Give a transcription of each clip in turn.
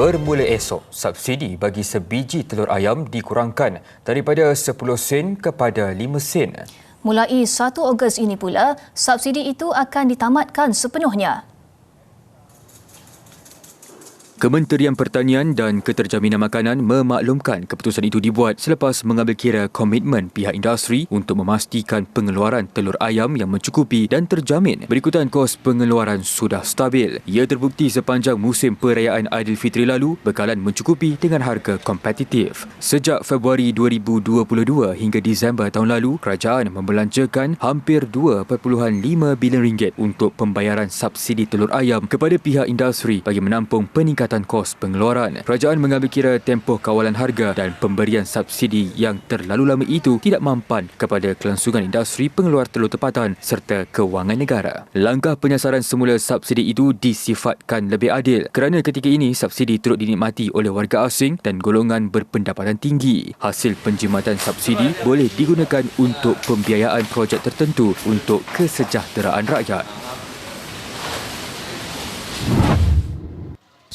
Bermula esok, subsidi bagi sebiji telur ayam dikurangkan daripada 10 sen kepada 5 sen. Mulai 1 Ogos ini pula, subsidi itu akan ditamatkan sepenuhnya. Kementerian Pertanian dan Keterjaminan Makanan memaklumkan keputusan itu dibuat selepas mengambil kira komitmen pihak industri untuk memastikan pengeluaran telur ayam yang mencukupi dan terjamin berikutan kos pengeluaran sudah stabil. Ia terbukti sepanjang musim perayaan Aidilfitri lalu, bekalan mencukupi dengan harga kompetitif. Sejak Februari 2022 hingga Disember tahun lalu, kerajaan membelanjakan hampir 2.5 bilion ringgit untuk pembayaran subsidi telur ayam kepada pihak industri bagi menampung peningkatan peningkatan kos pengeluaran. Kerajaan mengambil kira tempoh kawalan harga dan pemberian subsidi yang terlalu lama itu tidak mampan kepada kelangsungan industri pengeluar telur tempatan serta kewangan negara. Langkah penyasaran semula subsidi itu disifatkan lebih adil kerana ketika ini subsidi turut dinikmati oleh warga asing dan golongan berpendapatan tinggi. Hasil penjimatan subsidi boleh digunakan untuk pembiayaan projek tertentu untuk kesejahteraan rakyat.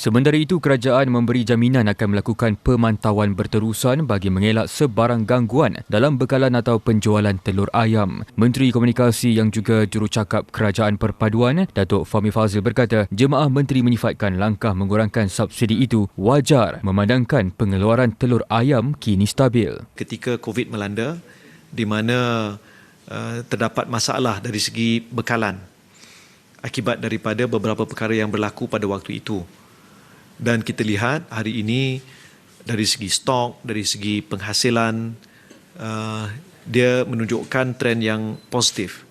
Sementara itu, kerajaan memberi jaminan akan melakukan pemantauan berterusan bagi mengelak sebarang gangguan dalam bekalan atau penjualan telur ayam. Menteri Komunikasi yang juga jurucakap Kerajaan Perpaduan, Datuk Fahmi Fazil berkata, jemaah menteri menyifatkan langkah mengurangkan subsidi itu wajar memandangkan pengeluaran telur ayam kini stabil. Ketika COVID melanda, di mana uh, terdapat masalah dari segi bekalan akibat daripada beberapa perkara yang berlaku pada waktu itu dan kita lihat hari ini dari segi stok, dari segi penghasilan uh, dia menunjukkan trend yang positif.